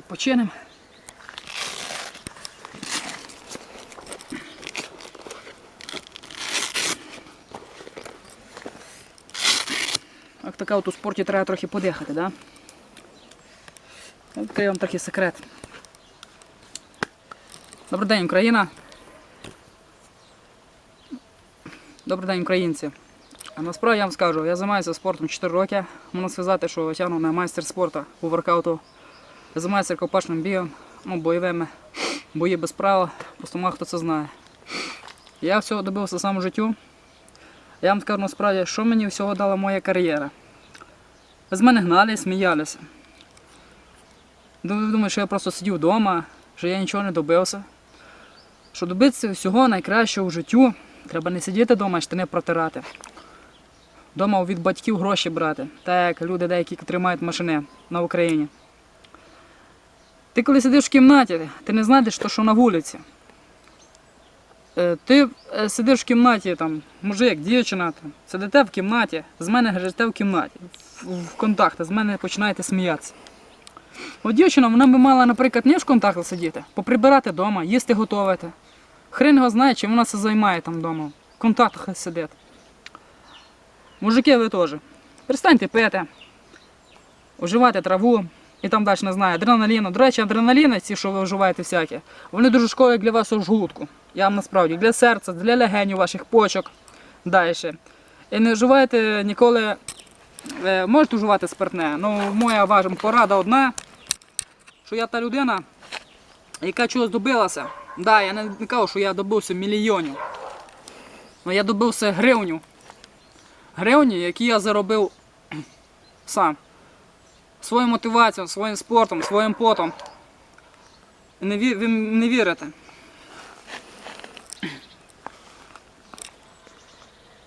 починимо. Як така от у спорті треба трохи подихати, да? Відкрию вам такий секрет. Добрий день, Україна. Добрий день, українці. А насправді я вам скажу, я займаюся спортом 4 роки. Можна сказати, що тягну на майстер спорту у воркауту. Я займаюся рукопашним бігом, ну, бойовими, бої без права, просто мало хто це знає. Я всього добився сам в життю. Я вам скажу насправді, що мені всього дала моя кар'єра. З мене гнали, сміялися. Думаю, що я просто сидів вдома, що я нічого не добився. Щоб добитися всього найкращого в життю, треба не сидіти вдома, а штани протирати. Дома від батьків гроші брати, так як люди деякі тримають машини на Україні. Ти коли сидиш в кімнаті, ти не знаєш, що, що на вулиці. Е, Ти е, сидиш в кімнаті, там, мужик, дівчина, там, сидите в кімнаті, з мене грижете в кімнаті, в, контакти, з мене починаєте сміятися. От дівчина, вона би мала, наприклад, не в контактах сидіти, поприбирати вдома, їсти готувати. Хрен його знає, чим вона це займає там вдома. В контактах сидить. Мужики, ви теж. Перестаньте пити, вживати траву і там далі не знаю, адреналіну. До речі, адреналіни, ці, що ви вживаєте всякі, вони дуже шкодять для вашого жгутку. Я вам насправді для серця, для легенів ваших почок. Далі. І не вживайте ніколи. е, Можете вживати спиртне. Ну, моя вам порада одна, що я та людина, яка чогось добилася. Да, я не кажу, що я добився мільйонів. але я добився гривню. Гривні, які я заробив сам. Своєю мотивацією, своїм спортом, своїм потом. Не, ви не вірите.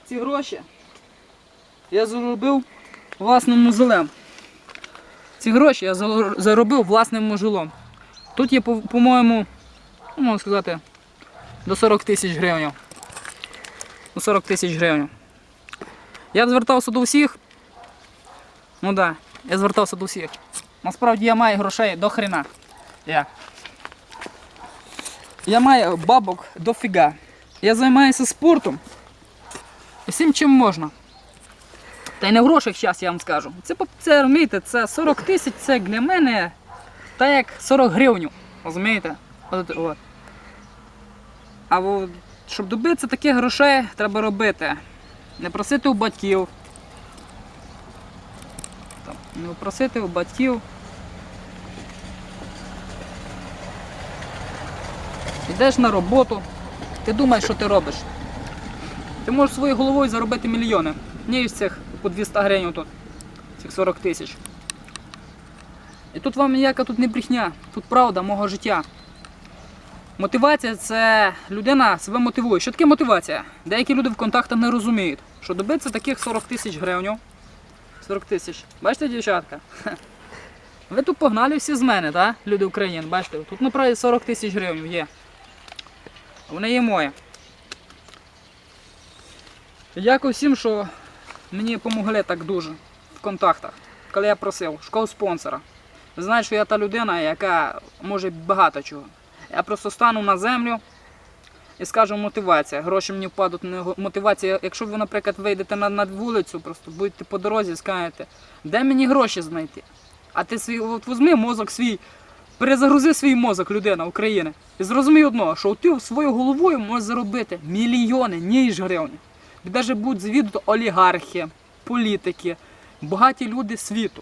Ці гроші я заробив власним музелем. Ці гроші я заробив власним мужелом. Тут є, по- по-моєму, ну, можна сказати, до 40 тисяч гривень. До 40 тисяч гривень. Я б звертався до всіх. Ну так, да, я звертався до всіх. Насправді я маю грошей до хрена. Я. Я маю бабок дофіга. Я займаюся спортом. Всім чим можна. Та й не в грошах зараз я вам скажу. Це, це розумієте, це 40 тисяч, це для мене так як 40 гривень. Розумієте? От, от. А от, щоб добитися таких грошей, треба робити. Не просити у батьків. Не просити у батьків. Йдеш на роботу, ти думаєш, що ти робиш. Ти можеш своєю головою заробити мільйони. Не із цих по 200 гривень тут, цих 40 тисяч. І тут вам ніяка тут не брехня, тут правда мого життя. Мотивація це людина себе мотивує. Що таке мотивація? Деякі люди в контактах не розуміють, що добитися таких 40 тисяч гривень. 40 тисяч. Бачите, дівчатка? Ви тут погнали всі з мене, так? Люди України, бачите, тут направді 40 тисяч гривень є. Вони є моє. Дякую всім, що мені допомогли так дуже в контактах, коли я просив школу спонсора. Ви знаєте, що я та людина, яка може багато чого. Я просто стану на землю і скажу мотивація. Гроші мені впадуть не мотивація. Якщо ви, наприклад, вийдете на, на вулицю, просто будете по дорозі скажете, де мені гроші знайти? А ти свій, от візьми мозок свій, перезагрузи свій мозок, людина України. І зрозумій одного, що ти своєю головою можеш заробити мільйони, ніж гривні. Навіть будуть звідти олігархи, політики, багаті люди світу.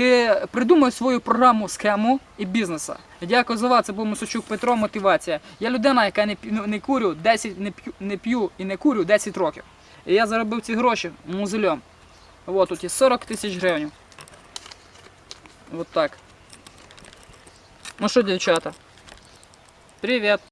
Ти придумай свою програму, схему і бізнеса. Дякую за вас. Це був Мосочук Петро. Мотивація. Я людина, яка не, не курю 10, не п'ю, не п'ю і не курю 10 років. І я заробив ці гроші музельом. От тут є 40 тисяч гривень. От так. Ну що, дівчата? Привіт.